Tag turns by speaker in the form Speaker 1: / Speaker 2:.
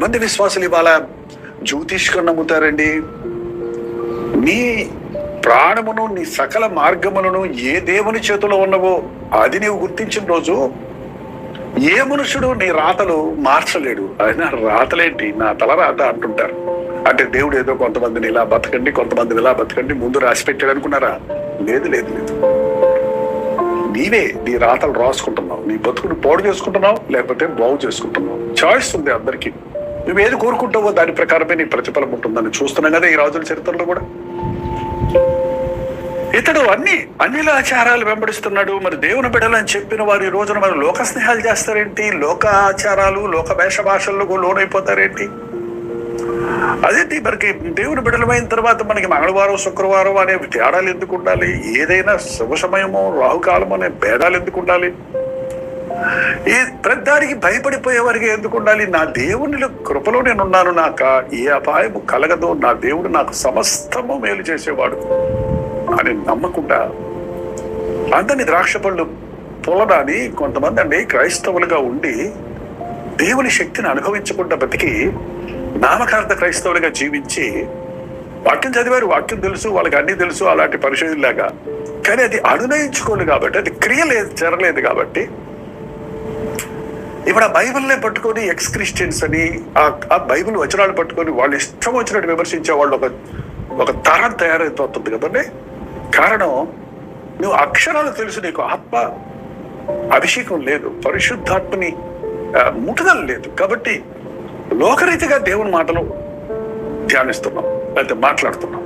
Speaker 1: ఎంతమంది విశ్వాసులు ఇవాళ జ్యోతిష్కం నమ్ముతారండి? నీ ప్రాణమును నీ సకల మార్గములను ఏ దేవుని చేతిలో ఉన్నవో అది నీవు గుర్తించిన రోజు ఏ మనుషుడు నీ రాతలు మార్చలేడు. ఆయన రాతలేంటి? నా తల రాత అంటుంటారు. అంటే దేవుడు ఏదో కొంతమందిని ఇలా బతకండి కొంతమందిని ఇలా బతకండి ముందు రాసి పెట్టాడు అనుకున్నారా? లేదు లేదు లేదు. నీవే నీ రాతలు రాసుకుంటున్నావు. నీ బతుకుని పాడు చేసుకుంటున్నావు లేకపోతే బాగు చేసుకుంటున్నావు. చాయిస్ ఉంది అందరికీ. నువ్వు ఏది కోరుకుంటావో దాని ప్రకారమే నీ ప్రతిఫలం ఉంటుందని చూస్తున్నాం కదా ఈ రాజుల చరిత్రలో కూడా. ఇతడు అన్ని అన్ని ఆచారాలు వెంబడిస్తున్నాడు. మరి దేవుని బిడలని చెప్పిన వారు ఈ రోజున మరి లోక స్నేహాలు చేస్తారేంటి? లోక ఆచారాలు లోక వేష భాషలకు లోనైపోతారేంటి అదేంటి మనకి దేవుని బిడలమైన తర్వాత మనకి మంగళవారం శుక్రవారం అనే తేడాలు ఎందుకు ఉండాలి? ఏదైనా శుభ సమయమో రాహుకాలం అనే భేదాలు ఎందుకు ఉండాలి? ఈ ప్రతిదానికి భయపడిపోయేవారికి ఎందుకు ఉండాలి? నా దేవుని కృపలో నేను ఉన్నాను నాక ఏ అపాయము కలగదో నా దేవుడు నాకు సమస్తము మేలు చేసేవాడు. అని నమ్మకుండా అందరినీ ద్రాక్ష పళ్ళు పొలడాని కొంతమంది అండి క్రైస్తవులుగా ఉండి దేవుని శక్తిని అనుభవించకుండా బతికి నామకార్థ క్రైస్తవులుగా జీవించి వాక్యం చదివారు వాక్యం తెలుసు వాళ్ళకి అన్ని తెలుసు అలాంటి పరిశోధనలాగా. కానీ అది అనునయించుకోలేదు కాబట్టి అది క్రియ లేదు జరగలేదు కాబట్టి ఇప్పుడు ఆ బైబిల్నే పట్టుకొని ఎక్స్ క్రిస్టియన్స్ అని ఆ- ఆ బైబిల్ వచనాలు పట్టుకొని వాళ్ళు ఇష్టం వచ్చినట్టు విమర్శించే వాళ్ళు ఒక ఒక తరం తయారైపోతుంది కదండి? కారణం నువ్వు అక్షరాలు తెలుసు నీకు ఆత్మ అభిషేకం లేదు పరిశుద్ధాత్మని ఆ, ముఠదల లేదు. కాబట్టి లోకరీతిగా దేవుని మాటలు ధ్యానిస్తున్నాం లేకపోతే మాట్లాడుతున్నాం.